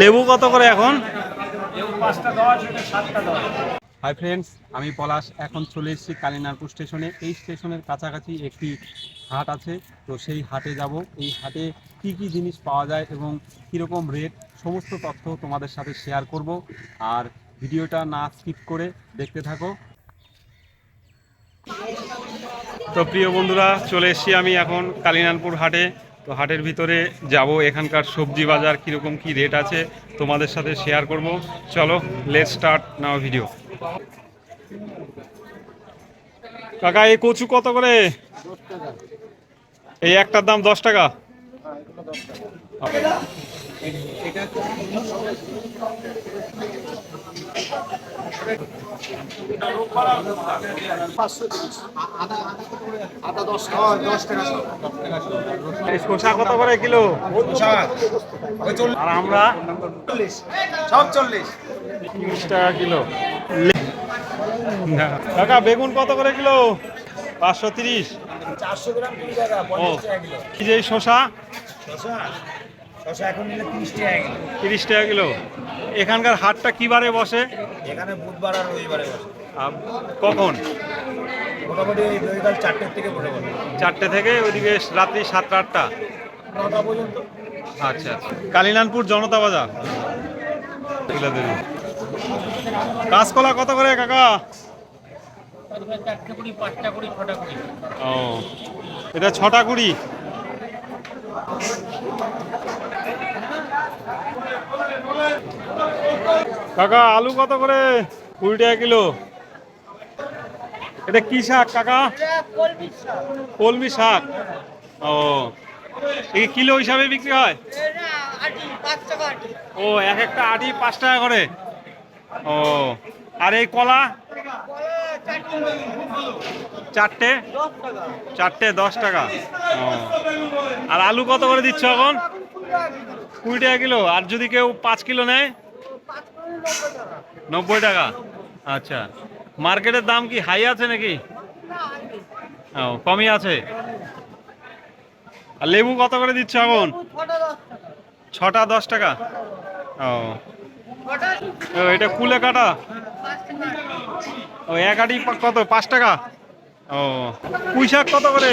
লেবু কত করে এখন? হাই ফ্রেন্ডস আমি পলাশ এখন চলে এসেছি কালিনারপুর স্টেশনে। এই স্টেশনের কাছাকাছি একটি হাট আছে তো সেই হাটে যাব। এই হাটে কি কি জিনিস পাওয়া যায় এবং কীরকম রেট সমস্ত তথ্য তোমাদের সাথে শেয়ার করব। আর ভিডিওটা না স্কিপ করে দেখতে থাকো। তো প্রিয় বন্ধুরা চলে এসেছি আমি এখন কালিনানপুর হাটে। তো হাটের ভিতরে যাব, এখানকার সবজি বাজার কীরকম, কি রেট আছে, তোমাদের সাথে শেয়ার করব। চলো লেট স্টার্ট নাও ভিডিও কাকা, এই কচু কত করে? এই একটার দাম দশ টাকা। এই শসা কত করে কিলো আর আমরা সব চল্লিশ তিরিশ টাকা কিলো। কাকা বেগুন কত করে কিলো? পাঁচশো তিরিশ। চারশো গ্রাম কুড়ি টাকা কি যে শসা? শশা শশা এখন নিলে তিরিশ টাকা কিলো। তিরিশ টাকা কিলো। এখানকার হাটটা কি বারে বসে? এখানে বুধবার আর রবিবারে বসে। কখন? মোটামুটি রবিবার চারটের থেকে পড়ে বলে চারটে থেকে ওইদিকে রাত্রি সাতটা আটটা? নটা পর্যন্ত। আচ্ছা আচ্ছা। কালিনানপুর জনতা বাজার। কাঁচকলা কত করে কাকা? চারটে ও এটা ছটা কুড়ি। কাকা, আলু কত করে? কুড়ি টাকা কিলো। এটা কি শাক কাকা? কলমি শাক। ও। এই কিলো হিসাবে বিক্রি হয়? ও, এক একটা আটি পাঁচ টাকা করে। ও। আর এই কলা? চারটে? চারটে দশ টাকা। ও। আর আলু কত করে দিচ্ছ এখন? কুড়ি টাকা কিলো। আর যদি কেউ পাঁচ কিলো নেয়? নব্বই টাকা? আচ্ছা। মার্কেটের দাম কি হাই আছে নাকি? ও, কমই আছে। আর লেবু কত করে দিচ্ছ এখন? ছটা দশ টাকা। ও। এটা কুলে কাটা? ও, এক আটি কত? পাঁচ টাকা? ও, পুঁই শাক কত করে?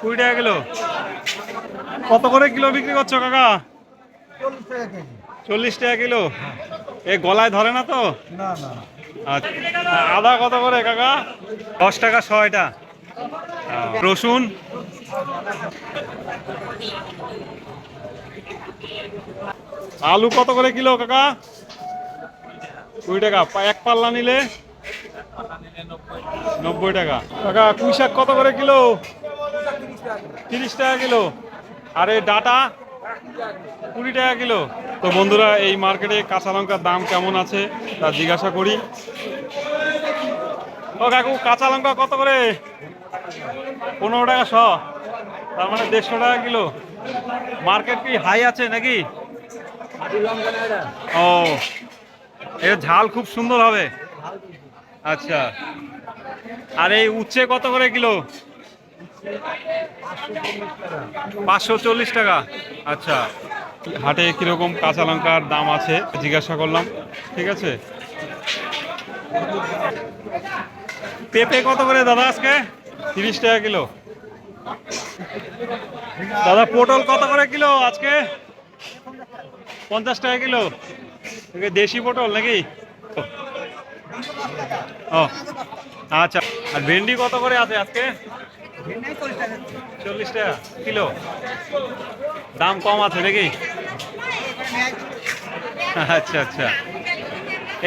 কুড়ি টাকা কিলো। কত করে কিলো বিক্রি করছ কাকা? চল্লিশ টাকা কিলো? এ গলায় ধরে না তো? আচ্ছা। আদা কত করে কাকা? দশ টাকা ছয়টা। রসুন? আলু কত করে কিলো কাকা? কুড়ি টাকা। এক পাল্লা নিলে? নব্বই টাকা। কাকা পুঁই শাক কত করে কিলো? তিরিশ টাকা কিলো। আর এই ডাটা? কুড়ি টাকা কিলো। তো বন্ধুরা, এই মার্কেটে কাঁচা লঙ্কার দাম কেমন আছে তা জিজ্ঞাসা করি। ও কাকু, কাঁচা লঙ্কা কত করে? পনেরো টাকা শ। তার মানে দেড়শো টাকা কিলো। মার্কেট কি হাই আছে নাকি? ও এর ঝাল খুব সুন্দর হবে। আচ্ছা। আর এই উচ্ছে কত করে কিলো? পাঁচশো চল্লিশ টাকা। আচ্ছা। হাটে কীরকম কাঁচা লঙ্কার দাম আছে জিজ্ঞাসা করলাম, ঠিক আছে? পেঁপে কত করে দাদা আজকে? তিরিশ টাকা কিলো। দাদা, পটল কত করে কিলো আজকে? পঞ্চাশ টাকা কিলো। দেশি পটল নাকি? ও। আচ্ছা আর ভেন্ডি কত করে আছে আজকে? চল্লিশ টাকা কিলো। দাম কম আছে নাকি? আচ্ছা আচ্ছা।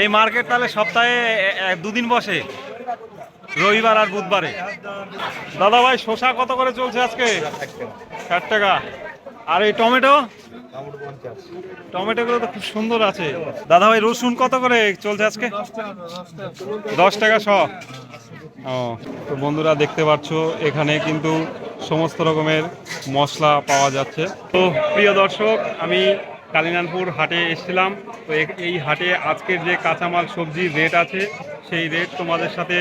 এই মার্কেট তাহলে সপ্তাহে দুদিন বসে। রবিবার আর বুধবারে। দাদা ভাই, শসা কত করে চলছে আজকে? ষাট টাকা। আর এই টমেটো? টমেটোগুলো তো খুব সুন্দর আছে। দাদা ভাই, রসুন কত করে চলছে আজকে? দশ টাকা শ ও, তো বন্ধুরা দেখতে পাচ্ছ, এখানে কিন্তু সমস্ত রকমের মশলা পাওয়া যাচ্ছে। তো প্রিয় দর্শক, আমি কালিনানপুর হাটে এসেছিলাম। তো এই হাটে আজকের যে কাঁচামাল সবজির রেট আছে, সেই রেট তোমাদের সাথে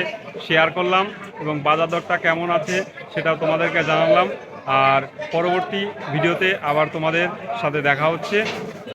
শেয়ার করলাম এবং বাজার দরটা কেমন আছে সেটাও তোমাদেরকে জানালাম। আর পরবর্তী ভিডিওতে আবার তোমাদের সাথে দেখা হচ্ছে।